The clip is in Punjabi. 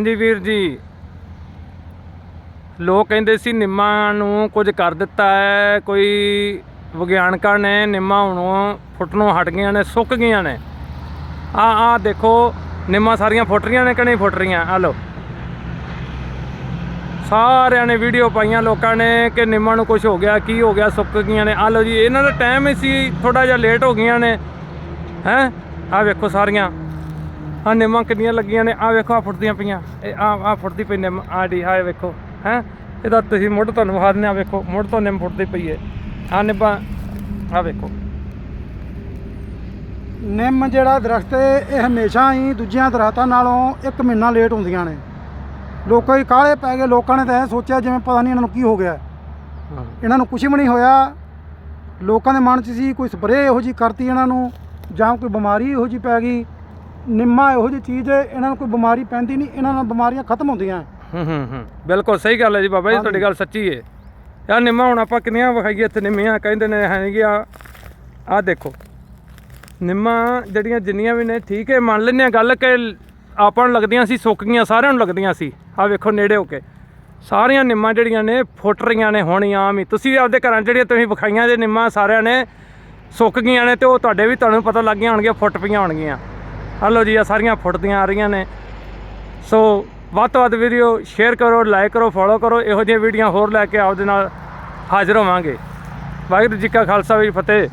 ਹਾਂਜੀ ਵੀਰ ਜੀ। ਲੋਕ ਕਹਿੰਦੇ ਸੀ, ਨਿੰਮਾਂ ਨੂੰ ਕੁਝ ਕਰ ਦਿੱਤਾ ਹੈ, ਕੋਈ ਵਿਗਿਆਨਕਾਂ ਨੇ ਨਿੰਮਾ ਹੁਣ ਫੁੱਟਣੋਂ ਹਟ ਗਈਆਂ ਨੇ, ਸੁੱਕ ਗਈਆਂ ਨੇ। ਆ ਆ ਦੇਖੋ, ਨਿੰਮਾਂ ਸਾਰੀਆਂ ਫੁੱਟ ਰਹੀਆਂ ਨੇ ਕਿ ਨਹੀਂ ਫੁੱਟ ਰਹੀਆਂ? ਆ ਲਓ। ਸਾਰਿਆਂ ਨੇ ਵੀਡੀਓ ਪਾਈਆਂ ਲੋਕਾਂ ਨੇ ਕਿ ਨਿੰਮਾਂ ਨੂੰ ਕੁਝ ਹੋ ਗਿਆ, ਕੀ ਹੋ ਗਿਆ, ਸੁੱਕ ਗਈਆਂ ਨੇ। ਆ ਲਓ ਜੀ, ਇਹਨਾਂ ਦਾ ਟਾਈਮ ਹੀ ਸੀ ਥੋੜਾ ਜਿਹਾ ਲੇਟ ਹੋ ਗਈਆਂ ਨੇ। ਹੈ? ਆ ਵੇਖੋ ਸਾਰੀਆਂ। ਆ ਨਿੰਮਾਂ ਕਿੰਨੀਆਂ ਲੱਗੀਆਂ ਨੇ? ਆ ਵੇਖੋ ਆ ਫੁੱਟਦੀਆਂ ਪਈਆਂ। ਇਹ ਆ ਆ ਫੁੱਟਦੀ ਪਈ ਨਿੰਮ ਆ ਡੀ ਆ ਵੇਖੋ ਹੈ? ਇਹਦਾ ਤੁਸੀਂ ਮੁੱਢ ਤੁਹਾਨੂੰ ਵਿਖਾ ਦਿੰਦੇ ਆ ਵੇਖੋ ਮੁੱਢ ਤੋਂ ਨਿੰਮ ਫੁੱਟਦੀ ਪਈ ਹੈ ਆ ਨਿੰਬਾਂ ਆ ਵੇਖੋ। ਨਿੰਮ ਜਿਹੜਾ ਦਰਖਤ ਇਹ ਹਮੇਸ਼ਾ ਹੀ ਦੂਜਿਆਂ ਦਰਖਤਾਂ ਨਾਲੋਂ ਇੱਕ ਮਹੀਨਾ ਲੇਟ ਹੁੰਦੀਆਂ ਨੇ। ਲੋਕਾਂ ਹੀ ਕਾਹਲੇ ਪੈ ਗਏ ਲੋਕਾਂ ਨੇ ਤਾਂ ਇਹ ਸੋਚਿਆ ਜਿਵੇਂ ਪਤਾ ਨਹੀਂ ਇਹਨਾਂ ਨੂੰ ਕੀ ਹੋ ਗਿਆ। ਇਹਨਾਂ ਨੂੰ ਕੁਝ ਵੀ ਨਹੀਂ ਹੋਇਆ। ਲੋਕਾਂ ਦੇ ਮਨ 'ਚ ਸੀ ਕੋਈ ਸਪਰੇਅ ਇਹੋ ਜੀ ਕਰਤੀ ਇਹਨਾਂ ਨੂੰ ਜਾਂ ਕੋਈ ਬਿਮਾਰੀ ਇਹੋ ਜੀ ਪੈ ਗਈ। ਨਿੰਮਾ ਇਹੋ ਜੀ ਚੀਜ਼ ਹੈ ਇਹਨਾਂ ਨੂੰ ਕੋਈ ਬਿਮਾਰੀ ਪੈਂਦੀ ਨਹੀਂ ਇਹਨਾਂ ਨਾਲ ਬਿਮਾਰੀਆਂ ਖਤਮ ਹੁੰਦੀਆਂ। ਹੂੰ ਹੂੰ ਹੂੰ। ਬਿਲਕੁਲ ਸਹੀ ਗੱਲ ਹੈ ਜੀ ਬਾਬਾ ਜੀ। ਤੁਹਾਡੀ ਗੱਲ ਸੱਚੀ ਹੈ। ਯਾਰ ਨਿੰਮਾਂ ਹੁਣ ਆਪਾਂ ਕਿੰਨੀਆਂ ਵਿਖਾਈਏ ਇੱਥੇ ਨਿੰਮੀਆਂ ਕਹਿੰਦੇ ਨੇ ਹੈਗੀਆਂ ਆ ਦੇਖੋ। ਨਿੰਮਾਂ ਜਿਹੜੀਆਂ ਜਿੰਨੀਆਂ ਵੀ ਨੇ ਠੀਕ ਹੈ ਮੰਨ ਲੈਂਦੇ ਹਾਂ ਗੱਲ ਕਿ ਆਪਾਂ ਨੂੰ ਲੱਗਦੀਆਂ ਸੀ ਸੁੱਕ ਗਈਆਂ ਸਾਰਿਆਂ ਨੂੰ ਲੱਗਦੀਆਂ ਸੀ। ਆ ਵੇਖੋ ਨੇੜੇ ਹੋ ਕੇ। ਸਾਰੀਆਂ ਨਿੰਮਾਂ ਜਿਹੜੀਆਂ ਨੇ ਫੁੱਟ ਰਹੀਆਂ ਨੇ ਹੁਣ ਆਮ ਹੀ। ਤੁਸੀਂ ਆਪਦੇ ਘਰਾਂ 'ਚ ਜਿਹੜੀਆਂ ਤੁਸੀਂ ਵਿਖਾਈਆਂ ਜੇ ਨਿੰਮਾਂ ਸਾਰਿਆਂ ਨੇ ਸੁੱਕ ਗਈਆਂ ਨੇ ਤੇ ਉਹ ਤੁਹਾਡੇ ਵੀ ਤੁਹਾਨੂੰ ਪਤਾ ਲੱਗ ਗਈਆਂ ਹੋਣਗੀਆਂ ਫੁੱਟ ਪਈਆਂ ਹੋਣਗੀਆਂ। ਹਲੋ ਜੀ ਆ ਸਾਰੀਆਂ ਫੁੱਟਦੀਆਂ ਆ ਰਹੀਆਂ ਨੇ। ਸੋ ਵੱਧ ਤੋਂ ਵੱਧ ਵੀਡੀਓ ਸ਼ੇਅਰ ਕਰੋ ਲਾਈਕ ਕਰੋ ਫੋਲੋ ਕਰੋ, ਇਹੋ ਜਿਹੀਆਂ ਵੀਡੀਓ ਹੋਰ ਲੈ ਕੇ ਆਪਦੇ ਨਾਲ ਹਾਜ਼ਰ ਹੋਵਾਂਗੇ। ਵਾਹਿਗੁਰੂ ਜੀ ਕਾ ਖਾਲਸਾ ਵੀ ਫਤਿਹ।